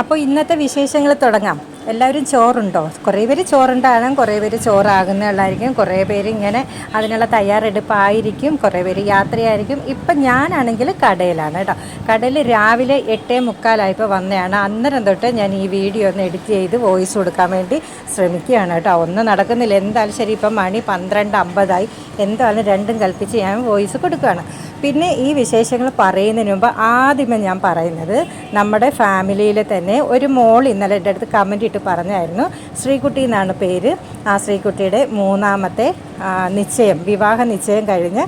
അപ്പോൾ ഇന്നത്തെ വിശേഷങ്ങൾ തുടങ്ങാം. എല്ലാവരും ചോറുണ്ടോ? കുറേ പേര് ചോറുണ്ടാകും കുറേ പേര് ചോറാകുന്നതായിരിക്കും കുറേ പേര് ഇങ്ങനെ അതിനുള്ള തയ്യാറെടുപ്പായിരിക്കും കുറേ പേര് യാത്രയായിരിക്കും. ഇപ്പം ഞാനാണെങ്കിൽ കടയിലാണ് കേട്ടോ. കടയിൽ രാവിലെ എട്ടേ മുക്കാലായപ്പോൾ വന്നതാണ് അന്നേരം തൊട്ട് ഞാൻ ഈ വീഡിയോ ഒന്ന് എഡിറ്റ് ചെയ്ത് വോയിസ് കൊടുക്കാൻ വേണ്ടി ശ്രമിക്കുകയാണ് കേട്ടോ. ഒന്നും നടക്കുന്നില്ല. എന്തായാലും ശരി ഇപ്പം മണി പന്ത്രണ്ട് അമ്പതായി. എന്തായാലും രണ്ടും കൽപ്പിച്ച് ഞാൻ വോയിസ് കൊടുക്കുകയാണ്. പിന്നെ ഈ വിശേഷങ്ങൾ പറയുന്നതിന് മുമ്പ് ആദ്യമേ ഞാൻ പറയുന്നത് നമ്മുടെ ഫാമിലിയിൽ തന്നെ ഒരു മോൾ ഇന്നലെ എന്റെ അടുത്ത് കമന്റ് ഇട്ട് പറഞ്ഞായിരുന്നു. ശ്രീകുട്ടി എന്നാണ് പേര്. ആ ശ്രീകുട്ടിയുടെ മൂന്നാമത്തെ നിശ്ചയം വിവാഹ നിശ്ചയം കഴിഞ്ഞ്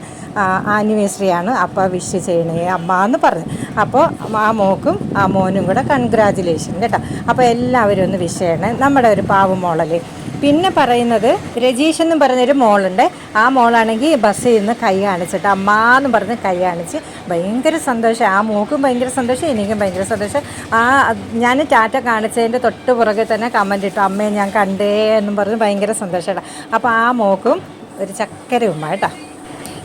ആനിവേഴ്സറിയാണ് അപ്പോൾ വിഷ് ചെയ്യണേ അമ്മ എന്ന് പറഞ്ഞു. അപ്പോൾ ആ മോക്കും ആ മോനും കൂടെ കൺഗ്രാജുലേഷൻ കേട്ടോ. അപ്പോൾ എല്ലാവരും ഒന്ന് വിഷ് ചെയ്യണേ. നമ്മുടെ ഒരു പാവ മോളല്ലേ. പിന്നെ പറയുന്നത് രജീഷ് എന്നും പറഞ്ഞൊരു മോളുണ്ട്. ആ മോളാണെങ്കിൽ ബസ്സിൽ നിന്ന് കൈ കാണിച്ചിട്ട് അമ്മ എന്ന് പറഞ്ഞ് കൈ കാണിച്ച് ഭയങ്കര സന്തോഷം. ആ മോക്കും ഭയങ്കര സന്തോഷം എനിക്കും ഭയങ്കര സന്തോഷം. ആ ഞാൻ ടാറ്റ കാണിച്ചതിന്റെ തൊട്ട് പുറകെ തന്നെ കമന്റ് ഇട്ടു. അമ്മയെ ഞാൻ കണ്ടേ എന്നും പറഞ്ഞ് ഭയങ്കര സന്തോഷമാണ് അപ്പോൾ ആ മോക്കും ഒരു ചക്കര ഉമ്മ കേട്ടോ.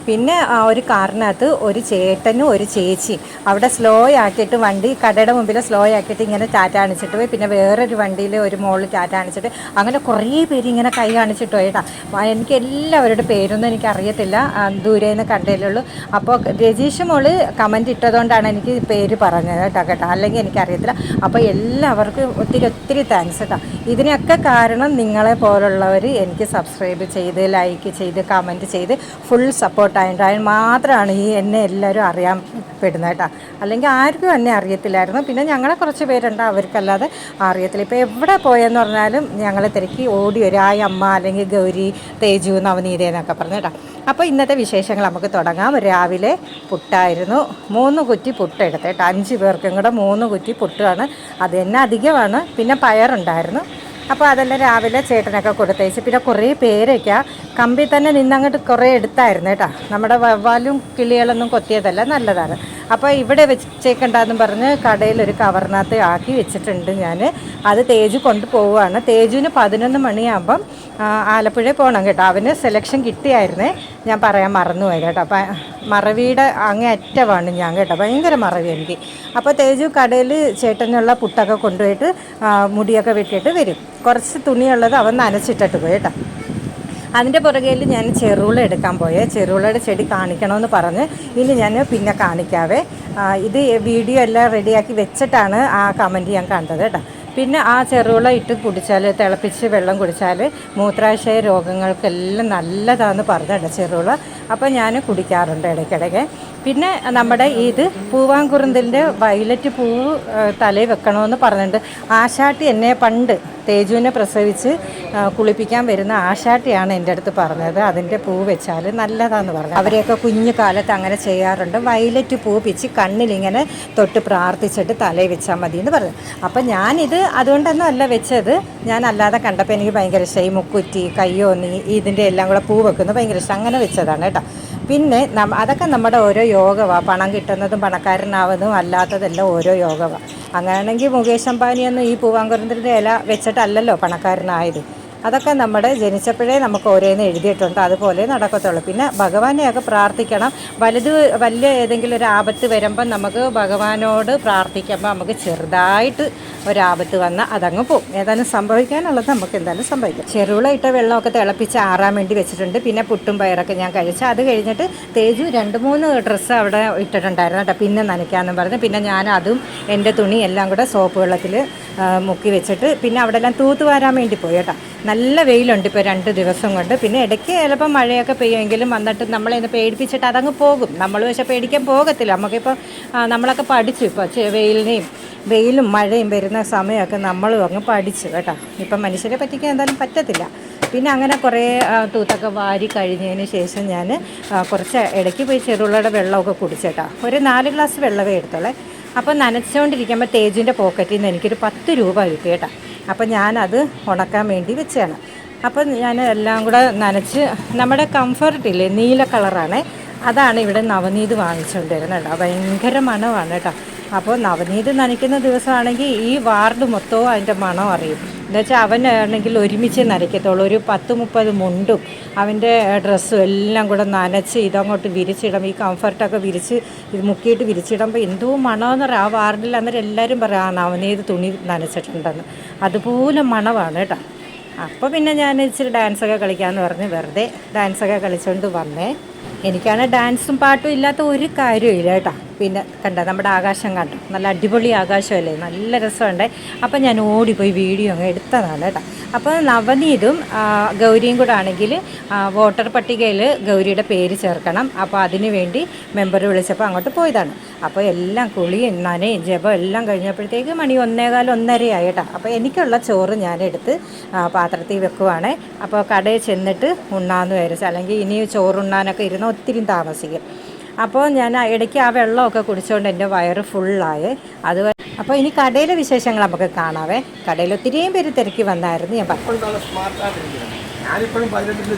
പിന്നെ ആ ഒരു കാറിനകത്ത് ഒരു ചേട്ടനും ഒരു ചേച്ചി. അവിടെ സ്ലോ ആക്കിയിട്ട് വണ്ടി കടയുടെ മുമ്പിൽ സ്ലോ ആക്കിയിട്ട് ഇങ്ങനെ ടാറ്റ അണിച്ചിട്ട് പോയി. പിന്നെ വേറൊരു വണ്ടിയിൽ ഒരു മോളിൽ ടാറ്റ അണിച്ചിട്ട് അങ്ങനെ കുറേ പേര് ഇങ്ങനെ കൈ കാണിച്ചിട്ട് പോയിട്ടാ എനിക്ക് എല്ലാവരുടെ പേരൊന്നും എനിക്ക് അറിയത്തില്ല. ദൂരെ നിന്ന് കണ്ടതിലുള്ളൂ അപ്പോൾ രജീഷ് മോൾ കമന്റ് ഇട്ടതുകൊണ്ടാണ് എനിക്ക് പേര് പറഞ്ഞത് കേട്ടോ കേട്ടോ. അല്ലെങ്കിൽ എനിക്കറിയത്തില്ല അപ്പോൾ എല്ലാവർക്കും ഒത്തിരി ഒത്തിരി താങ്ക്സ് കേട്ടോ. ഇതിനൊക്കെ കാരണം നിങ്ങളെ പോലുള്ളവർ എനിക്ക് സബ്സ്ക്രൈബ് ചെയ്ത് ലൈക്ക് ചെയ്ത് കമന്റ് ചെയ്ത് ഫുൾ സപ്പോർട്ടായിട്ട് ടൈൻ മാത്രമാണ് ഈ എന്നെ എല്ലാവരും അറിയാൻ പെടുന്നത് കേട്ടോ. അല്ലെങ്കിൽ ആർക്കും എന്നെ അറിയത്തില്ലായിരുന്നു. പിന്നെ ഞങ്ങളെ കുറച്ച് പേരുണ്ട്. അവർക്കല്ലാതെ അറിയത്തില്ല. ഇപ്പോൾ എവിടെ പോയെന്ന് പറഞ്ഞാലും ഞങ്ങളെ തിരക്കി ഓടി വരും. ആ അമ്മ അല്ലെങ്കിൽ ഗൗരി തേജു നവനീത എന്നൊക്കെ പറഞ്ഞു കേട്ടോ. അപ്പോൾ ഇന്നത്തെ വിശേഷങ്ങൾ നമുക്ക് തുടങ്ങാം. രാവിലെ പുട്ടായിരുന്നു. മൂന്ന് കുറ്റി പുട്ട് എടുത്തേട്ടോ അഞ്ച് പേർക്കും കൂടെ മൂന്ന് കുറ്റി പുട്ടാണ്. അത് തന്നെ അധികമാണ്. പിന്നെ പയറുണ്ടായിരുന്നു. അപ്പോൾ അതെല്ലാം രാവിലെ ചേട്ടനൊക്കെ കൊടുത്തേച്ച്. പിന്നെ കുറേ പേരൊക്കെ കമ്പി തന്നെ നിന്നങ്ങോട്ട് കുറേ എടുത്തായിരുന്നു കേട്ടോ. നമ്മുടെ വവ്വാലും കിളികളൊന്നും കൊത്തിയതല്ല നല്ലതാണ്. അപ്പോൾ ഇവിടെ വെച്ചേക്കണ്ടെന്ന് പറഞ്ഞ് കടയിൽ ഒരു കവറിനകത്ത് ആക്കി വെച്ചിട്ടുണ്ട് ഞാൻ അത് തേജു കൊണ്ടുപോവുകയാണ്. തേജുവിന് പതിനൊന്ന് മണിയാകുമ്പം ആലപ്പുഴ പോകണം കേട്ടോ. അവന് സെലക്ഷൻ കിട്ടിയായിരുന്നേ. ഞാൻ പറയാൻ മറന്നുപോയി കേട്ടോ. അപ്പം മറവിയുടെ അങ്ങേ അറ്റമാണ് ഞാൻ കേട്ടോ. ഭയങ്കര മറവി എനിക്ക്. അപ്പോൾ തേജു കടയിൽ ചേട്ടനുള്ള പുട്ടൊക്കെ കൊണ്ടുപോയിട്ട് മുടിയൊക്കെ വെട്ടിയിട്ട് വരും. കുറച്ച് തുണിയുള്ളത് അവൻ നനച്ചിട്ടിട്ട് പോയി കേട്ടോ. അതിന്റെ പുറകിൽ ഞാൻ ചെറുള എടുക്കാൻ പോയേ. ചെറുളയുടെ ചെടി കാണിക്കണമെന്ന് പറഞ്ഞ് ഇനി ഞാൻ പിന്നെ കാണിക്കാവേ. ഇത് വീഡിയോ എല്ലാം റെഡിയാക്കി വെച്ചിട്ടാണ് ആ കമന്റ് ഞാൻ കണ്ടത് കേട്ടോ. പിന്നെ ആ ചെറുള ഇട്ട് കുടിച്ചാൽ തിളപ്പിച്ച് വെള്ളം കുടിച്ചാൽ മൂത്രാശയ രോഗങ്ങൾക്കെല്ലാം നല്ലതാണെന്ന് പറഞ്ഞിട്ട് ചെറുള അപ്പോൾ ഞാൻ കുടിക്കാറുണ്ട് ഇടയ്ക്കിടയ്ക്ക്. പിന്നെ നമ്മുടെ ഇത് പൂവാങ്കുറുന്തലിന്റെ വയലറ്റ് പൂവ് തലയിൽ വെക്കണമെന്ന് പറഞ്ഞിട്ടുണ്ട്. ആശാട്ടി എന്നെ പണ്ട് തേജുവിനെ പ്രസവിച്ച് കുളിപ്പിക്കാൻ വരുന്ന ആശാട്ടിയാണ് എന്റെ അടുത്ത് പറഞ്ഞത്. അതിന്റെ പൂ വെച്ചാൽ നല്ലതാന്ന് പറഞ്ഞു അവരെയൊക്കെ കുഞ്ഞു കാലത്ത് അങ്ങനെ ചെയ്യാറുണ്ട്. വയലറ്റ് പൂ പിച്ച് കണ്ണിലിങ്ങനെ തൊട്ട് പ്രാർത്ഥിച്ചിട്ട് തലയിൽ വെച്ചാൽ മതി എന്ന് പറഞ്ഞു. അപ്പം ഞാനിത് അതുകൊണ്ടൊന്നും അല്ല വെച്ചത്. ഞാൻ അല്ലാതെ കണ്ടപ്പോൾ എനിക്ക് ഭയങ്കര ഇഷ്ടമായി മുക്കുറ്റി കയ്യോന്നി ഇതിന്റെ എല്ലാം കൂടെ പൂ വെക്കുന്നത് ഭയങ്കര ഇഷ്ടം. അങ്ങനെ വെച്ചതാണ് കേട്ടോ. പിന്നെ അതൊക്കെ നമ്മുടെ ഓരോ യോഗമാണ് പണം കിട്ടുന്നതും പണക്കാരനാവുന്നതും അല്ലാത്തതെല്ലാം ഓരോ യോഗമാണ് അങ്ങനെയാണെങ്കിൽ മുകേഷ് അംബാനിയൊന്നും ഈ പൂവാങ്കുരത്തിന്റെ ഇല വെച്ചിട്ടല്ലല്ലോ പണക്കാരനായത്. അതൊക്കെ നമ്മുടെ ജനിച്ചപ്പോഴേ നമുക്ക് ഓരോന്ന് എഴുതിയിട്ടുണ്ട്. അതുപോലെ നടക്കത്തുള്ളൂ. പിന്നെ ഭഗവാനെയൊക്കെ പ്രാർത്ഥിക്കണം. വലുത് വലിയ ഏതെങ്കിലും ഒരു ആപത്ത് വരുമ്പം നമുക്ക് ഭഗവാനോട് പ്രാർത്ഥിക്കുമ്പോൾ നമുക്ക് ചെറുതായിട്ട് ഒരാപത്ത് വന്നാൽ അതങ്ങ് പോകും ഏതായാലും സംഭവിക്കാനുള്ളത് നമുക്ക് എന്തായാലും സംഭവിക്കും. ചെറുവിള ഇട്ട വെള്ളമൊക്കെ തിളപ്പിച്ച് ആറാൻ വേണ്ടി വെച്ചിട്ടുണ്ട്. പിന്നെ പുട്ടും പയറൊക്കെ ഞാൻ കഴിച്ചു. അത് കഴിഞ്ഞിട്ട് തേജു രണ്ട് മൂന്ന് ഡ്രസ്സ് അവിടെ ഇട്ടിട്ടുണ്ടായിരുന്നു കേട്ടോ. പിന്നെ നനയ്ക്കാമെന്നും പറഞ്ഞ്. പിന്നെ ഞാൻ അതും എന്റെ തുണി എല്ലാം കൂടെ സോപ്പ് വെള്ളത്തിൽ മുക്കി വെച്ചിട്ട് പിന്നെ അവിടെ എല്ലാം തൂത്ത് വാരാൻ വേണ്ടി പോയി കേട്ടോ. നല്ല വെയിലുണ്ട് ഇപ്പോൾ രണ്ട് ദിവസം കൊണ്ട്. പിന്നെ ഇടയ്ക്ക് ചിലപ്പോൾ മഴയൊക്കെ പെയ്യുമെങ്കിലും വന്നിട്ട് നമ്മളെ ഒന്ന് പേടിപ്പിച്ചിട്ട് അതങ്ങ് പോകും. നമ്മൾ പക്ഷേ പേടിക്കാൻ പോകത്തില്ല. നമുക്കിപ്പോൾ നമ്മളൊക്കെ പഠിച്ചു ഇപ്പോൾ വെയിലിനെയും വെയിലും മഴയും വരുന്ന സമയമൊക്കെ നമ്മളും അങ്ങ് പഠിച്ചു കേട്ടോ. ഇപ്പം മനുഷ്യരെ പറ്റിക്കാൻ എന്തായാലും പറ്റത്തില്ല. പിന്നെ അങ്ങനെ കുറേ തൂത്തൊക്കെ വാരി കഴിഞ്ഞതിന് ശേഷം ഞാൻ കുറച്ച് ഇടയ്ക്ക് പോയി ചെറുള്ളയുടെ വെള്ളമൊക്കെ കുടിച്ചേട്ടാ ഒരു നാല് ഗ്ലാസ് വെള്ളമേ എടുത്തോളേ അപ്പോൾ നനച്ചുകൊണ്ടിരിക്കുമ്പോൾ തേജിന്റെ പോക്കറ്റിൽ നിന്ന് എനിക്കൊരു പത്ത് രൂപ കിട്ടി കേട്ടോ. അപ്പോൾ ഞാനത് ഉണക്കാൻ വേണ്ടി വെച്ചാണ് അപ്പോൾ ഞാൻ എല്ലാം കൂടെ നനച്ച് നമ്മുടെ കംഫർട്ട് ഇല്ലേ നീല കളറാണ് അതാണ് ഇവിടെ നവനീത് വാങ്ങിച്ചുകൊണ്ടിരുന്നത് കേട്ടോ. ഭയങ്കര മണമാണ് കേട്ടോ. അപ്പോൾ നവനീത് നനയ്ക്കുന്ന ദിവസമാണെങ്കിൽ ഈ വാർഡ് മൊത്തവും അതിന്റെ മണം അറിയും. എന്താ വെച്ചാൽ അവനാണെങ്കിൽ ഒരുമിച്ച് നനയ്ക്കത്തുള്ളൂ. ഒരു പത്ത് മുപ്പത് മുണ്ടും അവന്റെ ഡ്രസ്സും എല്ലാം കൂടെ നനച്ച് ഇതങ്ങോട്ട് വിരിച്ചിടും. ഈ കംഫർട്ടൊക്കെ വിരിച്ച് ഇത് മുക്കിയിട്ട് വിരിച്ചിടുമ്പോൾ എന്തോ മണമെന്ന് പറയാം. ആ വാർഡിൽ അന്നേരം എല്ലാവരും പറയാം ആ നവനീത് തുണി നനച്ചിട്ടുണ്ടെന്ന്. അതുപോലെ മണമാണ് കേട്ടോ. അപ്പോൾ പിന്നെ ഞാൻ ഇച്ചിരി ഡാൻസൊക്കെ കളിക്കാമെന്ന് പറഞ്ഞ് വെറുതെ ഡാൻസൊക്കെ കളിച്ചുകൊണ്ട് വന്നേ. എനിക്കാണ് ഡാൻസും പാട്ടും ഇല്ലാത്ത ഒരു കാര്യമില്ല കേട്ടോ. പിന്നെ കണ്ട നമ്മുടെ ആകാശം കണ്ടു നല്ല അടിപൊളി ആകാശമല്ലേ? നല്ല രസമുണ്ട്. അപ്പം ഞാൻ ഓടിപ്പോയി വീഡിയോ അങ്ങ് എടുത്തതാണ് കേട്ടോ. അപ്പോൾ നവനീതും ഗൗരിയും കൂടെ ആണെങ്കിൽ വോട്ടർ പട്ടികയിൽ ഗൗരിയുടെ പേര് ചേർക്കണം. അപ്പോൾ അതിന് വേണ്ടി മെമ്പർ വിളിച്ചപ്പോൾ അങ്ങോട്ട് പോയതാണ്. അപ്പോൾ എല്ലാം കുളിയും നനയും ജപം എല്ലാം കഴിഞ്ഞപ്പോഴത്തേക്ക് മണി ഒന്നേകാൽ ഒന്നരയായി കേട്ടോ. അപ്പോൾ എനിക്കുള്ള ചോറ് ഞാനെടുത്ത് പാത്രത്തിൽ വെക്കുവാണ്. അപ്പോൾ കടയിൽ ചെന്നിട്ട് ഉണ്ണാന്ന് വിചാരിച്ചു. അല്ലെങ്കിൽ ഇനി ചോറുണ്ണാനൊക്കെ ഇരുന്ന് ഒത്തിരി താമസിക്കും. അപ്പോൾ ഞാൻ ഇടയ്ക്ക് ആ വെള്ളമൊക്കെ കുടിച്ചുകൊണ്ട് എന്റെ വയറ് ഫുള്ളായി. അത് അപ്പോൾ ഇനി കടയിലെ വിശേഷങ്ങൾ നമുക്ക് കാണാവേ. കടയിൽ ഒത്തിരിയും പേര് തിരക്കി വന്നായിരുന്നു ഞാൻ ഞാനിപ്പോഴും പൈലറ്റിന്റെ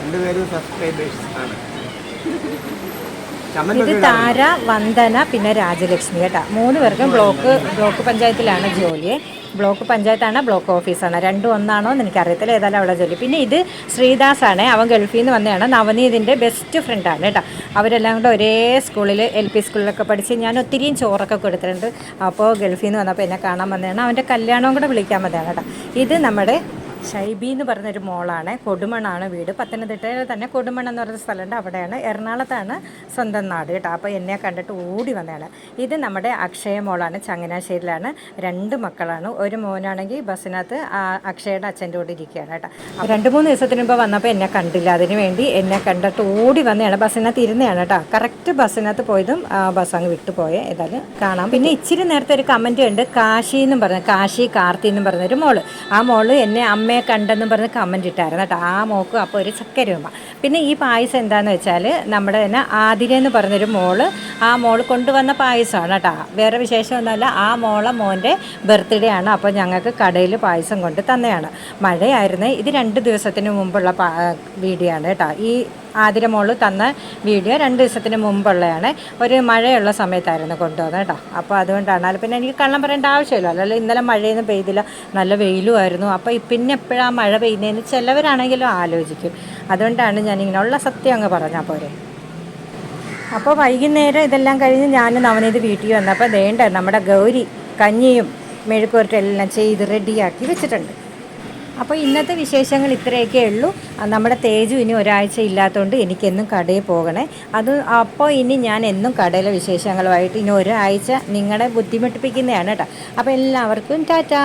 രണ്ടുപേരും സബ്സ്ക്രൈബേഴ്സ് ആണ്. ഇത് താര വന്ദന പിന്നെ രാജലക്ഷ്മി കേട്ടോ. മൂന്ന് പേർക്കും ബ്ലോക്ക് ബ്ലോക്ക് പഞ്ചായത്തിലാണ് ജോലി ബ്ലോക്ക് പഞ്ചായത്താണ് ബ്ലോക്ക് ഓഫീസാണ്. രണ്ടും ഒന്നാണോ എന്ന് എനിക്കറിയത്തില്ല. ഏതായാലും അവിടെ ജോലി. പിന്നെ ഇത് ശ്രീദാസ് ആണ് അവൻ ഗൾഫിൽ നിന്ന് വന്നതാണ്. നവനീതിന്റെ ബെസ്റ്റ് ഫ്രണ്ടാണ് കേട്ടോ. അവരെല്ലാം കൂടെ ഒരേ സ്കൂളിൽ എൽ പി സ്കൂളിലൊക്കെ പഠിച്ച് ഞാൻ ഒത്തിരിയും ചോറൊക്കെ കൊടുത്തിട്ടുണ്ട്. അപ്പോൾ ഗൾഫിൽ നിന്ന് വന്നപ്പോൾ എന്നെ കാണാൻ വന്നതാണ്. അവന്റെ കല്യാണവും കൂടെ വിളിക്കാൻ വന്നതാണ് കേട്ടോ. ഇത് നമ്മുടെ ഷൈബി എന്ന് പറഞ്ഞൊരു മോളാണ്. കൊടുമണാണ് വീട്. പത്തനംതിട്ടയിൽ തന്നെ കൊടുമൺ എന്ന് പറയുന്ന സ്ഥലമുണ്ട്. അവിടെയാണ്. എറണാകുളത്താണ് സ്വന്തം നാട് കേട്ടോ. അപ്പോൾ എന്നെ കണ്ടിട്ട് ഓടി വന്നതാണ്. ഇത് നമ്മുടെ അക്ഷയ മോളാണ്. ചങ്ങനാശ്ശേരിയിലാണ്. രണ്ട് മക്കളാണ്. ഒരു മോനാണെങ്കിൽ ബസ്സിനകത്ത് അക്ഷയുടെ അച്ഛന്റെ കൂടെ ഇരിക്കുകയാണ് കേട്ടോ. രണ്ട് മൂന്ന് ദിവസത്തിന് മുമ്പ് വന്നപ്പോൾ എന്നെ കണ്ടില്ല. അതിന് വേണ്ടി എന്നെ കണ്ടിട്ട് ഓടി വന്നതാണ്. ബസ്സിനകത്ത് ഇരുന്നതാണ് കേട്ടോ. കറക്റ്റ് ബസ്സിനകത്ത് പോയതും ബസ് അങ്ങ് വിട്ടു പോയേ. ഏതായാലും കാണാം. പിന്നെ ഇച്ചിരി നേരത്തെ ഒരു കമന്റ് ഉണ്ട്. കാശി എന്നും പറഞ്ഞ കാശി കാർത്തി എന്നും പറഞ്ഞൊരു മോൾ. ആ മോൾ എന്നെ അമ്മയെ കണ്ടെന്നും പറഞ്ഞ് കമന്റ് ഇട്ടായിരുന്നു കേട്ടോ. ആ മോക്കും അപ്പോൾ ഒരു ചക്കരയുമ്മ പിന്നെ ഈ പായസം എന്താണെന്ന് വെച്ചാൽ നമ്മുടെ തന്നെ ആതിര എന്ന് പറഞ്ഞൊരു മോൾ ആ മോൾ കൊണ്ടുവന്ന പായസമാണ് കേട്ടോ. വേറെ വിശേഷമൊന്നുമല്ല ആ മോളെ മോന്റെ ബർത്ത്ഡേ ആണ്. അപ്പോൾ ഞങ്ങൾക്ക് കടയിൽ പായസം കൊണ്ട് തന്നെയാണ്. മഴയായിരുന്നു ഇത് രണ്ട് ദിവസത്തിന് മുമ്പുള്ള വീഡിയോ ആണ് കേട്ടോ. ഈ ആതിര മോൾ തന്ന വീഡിയോ രണ്ട് ദിവസത്തിന് മുമ്പുള്ളതാണ്. ഒരു മഴയുള്ള സമയത്തായിരുന്നു കൊണ്ടുവന്നത് കേട്ടോ. അപ്പോൾ അതുകൊണ്ടാണ്. അത് പിന്നെ എനിക്ക് കള്ളം പറയേണ്ട ആവശ്യമില്ല. അല്ലല്ലോ ഇന്നലെ മഴയൊന്നും പെയ്തില്ല നല്ല വെയിലുമായിരുന്നു. അപ്പോൾ പിന്നെ എപ്പോഴാണ് മഴ പെയ്യുന്നതെന്ന് ചിലവരാണെങ്കിലും ആലോചിക്കും. അതുകൊണ്ടാണ് ഉള്ള സത്യം അങ്ങ് പറഞ്ഞാൽ പോരെ. അപ്പോൾ വൈകുന്നേരം ഇതെല്ലാം കഴിഞ്ഞ് ഞാൻ നവനീത് വീട്ടിൽ വന്നപ്പോൾ വേണ്ട നമ്മുടെ ഗൗരി കഞ്ഞിയും മെഴുക്കുവരട്ടെല്ലാം ചെയ്ത് റെഡിയാക്കി വെച്ചിട്ടുണ്ട്. അപ്പോൾ ഇന്നത്തെ വിശേഷങ്ങൾ ഇത്രയൊക്കെ ഉള്ളൂ. നമ്മുടെ തേജു ഇനി ഒരാഴ്ച ഇല്ലാത്തതുകൊണ്ട് എനിക്കെന്നും കടയിൽ പോകണേ. അത് അപ്പോൾ ഇനി ഞാൻ എന്നും കടയിലെ വിശേഷങ്ങളുമായിട്ട് ഇനി ഒരാഴ്ച നിങ്ങളെ ബുദ്ധിമുട്ടിപ്പിക്കുന്നതാണ് കേട്ടോ. അപ്പോൾ എല്ലാവർക്കും ടാറ്റാ.